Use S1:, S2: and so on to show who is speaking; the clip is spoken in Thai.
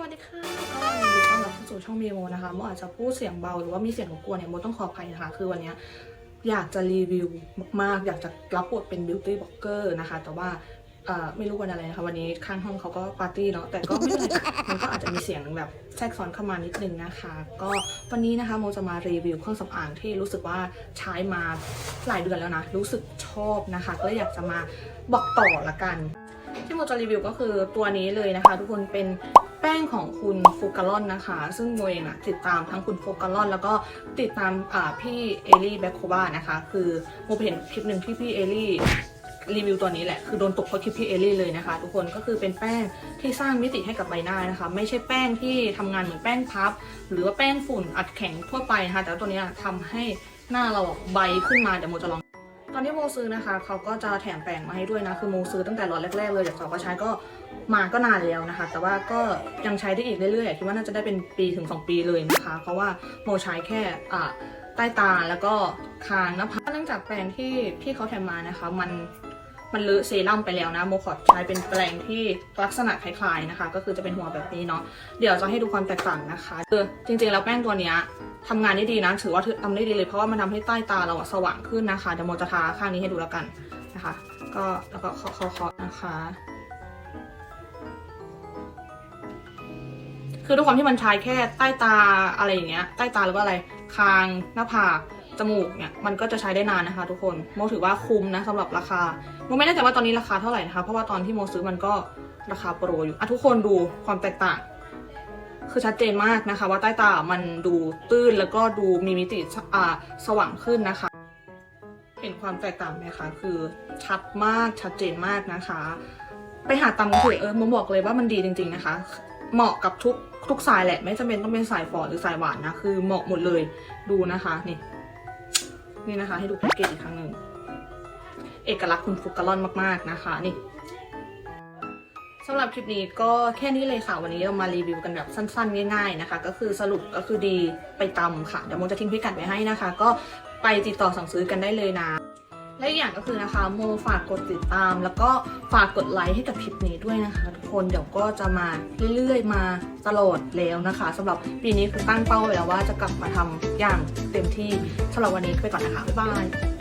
S1: ค่ะก็ยินดีต้อนรับเข้าสู่ช่องเมโมนะคะโมอาจจะพูดเสียงเบาหรือว่ามีเสียงรบกวนเนี่ยโมต้องขออภัยนะคะ คือวันนี้อยากจะรีวิวมากๆ อยากจะรับบทเป็นบิวตี้บล็อกเกอร์นะคะ แต่ว่าไม่รู้วันอะไรนะคะวันนี้ข้างห้องเขาก็ปาร์ตี้เนาะแต่ก็ไม่เป็นไรมันก็อาจจะมีเสียงแบบแทรกซ้อนเข้ามานิดนึงนะคะ ก็วันนี้นะคะโมจะมารีวิวเครื่องสำอางที่รู้สึกว่าใช้มาหลายเดือนแล้วนะรู้สึกชอบนะคะ ก็อยากจะมาบอกต่อละกัน ที่โมจะรีวิวก็คือตัวนี้เลยนะคะ ทุกคนเป็น แป้งของคุณฟูกาลอนนะคะ ซึ่งโมเองอะติดตามทั้งคุณฟูกาลอน แล้วก็ติดตามพี่เอลี่แบคโคบานะคะ คือโมเห็นคลิปหนึ่งที่พี่เอลี่รีวิวตัวนี้แหละ คือโดนตกเพราะคลิปพี่เอลี่เลยนะคะ ทุกคนก็คือเป็นแป้งที่สร้างมิติให้กับใบหน้านะคะ ไม่ใช่แป้งที่ทำงานเหมือนแป้งพับ หรือว่าแป้งฝุ่นอัดแข็งทั่วไปนะคะแต่ว่าตัวนี้ยทำให้หน้าเราใบขึ้นมาเดี๋ยวโมจะลอง ตอนที่โมซื้อนะคะเขาก็จะแถมแปรงมาให้ด้วยนะ คือโมซื้อตั้งแต่ล็อตแรกๆเลยจากสาก็ใช้ก็มาก็นานแล้วนะคะ แต่ว่าก็ยังใช้ได้อีกเรื่อยๆคิดว่าน่าจะได้เป็นปีถึง 2 ปีเลยนะคะ เพราะว่าโมใช้แค่อ่าใต้ตาแล้วก็คางน้าผาเนื่องจากแปรงที่พี่เขาแถมมานะคะ มันมันเลอะเซรั่มไปแล้วนะโมขอใช้เป็นแปรงที่ลักษณะคล้ายๆนะคะ ก็คือจะเป็นหัวแบบนี้เนาะเดี๋ยวจะให้ดูความแตกต่างนะคะคือจริงๆแล้วแป้งตัวเนี้ย ทำงานได้ดีนะถือว่าทำได้ดีเลยเพราะว่ามันทำให้ใต้ตาเราสว่างขึ้นนะคะเดี๋ยวโมจะทาข้างนี้ให้ดูแล้วกันนะคะ ก็แล้วก็เคาะเคาะเคาะนะคะ คือด้วยความที่มันใช้แค่ใต้ตาอะไรอย่างเงี้ย ใต้ตาหรือว่าอะไรคางหน้าผากจมูกเนี่ยมันก็จะใช้ได้นานนะคะทุกคนโมถือว่าคุ้มนะสำหรับราคาโมไม่แน่ใจว่าตอนนี้ราคาเท่าไหร่นะคะเพราะว่าตอนที่โมซื้อมันก็ราคาโปรอยู่อะทุกคนดูความแตกต่าง คือชัดเจนมากนะคะ ว่าใต้ตามันดูตื้นแล้วก็ดูมีมิติสอ่าสว่างขึ้นนะคะ เห็นความแตกต่างไหมคะ คือชัดมากชัดเจนมากนะคะ ไปหาตามกันเถอเออมบอกเลยว่ามันดีจริง ๆนะคะ เหมาะกับทุกทุกสายแหละ ไม่จำเป็นต้องเป็นสายฝอหรือสายหวานนะ คือเหมาะหมดเลยดูนะคะนี่นี่นะคะ ให้ดูแพ็กเกจอีกครั้งหนึ่งเอกลักษณ์คุณฟุกกะลอนมากๆนะคะ นี่ สำหรับคลิปนี้ก็แค่นี้เลยค่ะ วันนี้เรามารีวิวกันแบบสั้นๆ ง่ายๆนะคะ ก็คือสรุปก็คือดีไปตำค่ะเดี๋ยวโมจะทิ้งพิกัดไว้ให้นะคะ ก็ไปติดต่อสั่งซื้อกันได้เลยนะ และอีกอย่างก็คือนะคะโมฝากกดติดตาม แล้วก็ฝากกดไลค์ให้กับคลิปนี้ด้วยนะคะทุกคนเดี๋ยวก็จะมาเรื่อยๆ มาตลอดแล้วนะคะสำหรับปีนี้คือตั้งเป้าไว้แล้วว่าจะกลับมาทำอย่างเต็มที่สำหรับวันนี้ไปก่อนนะคะบ๊ายบาย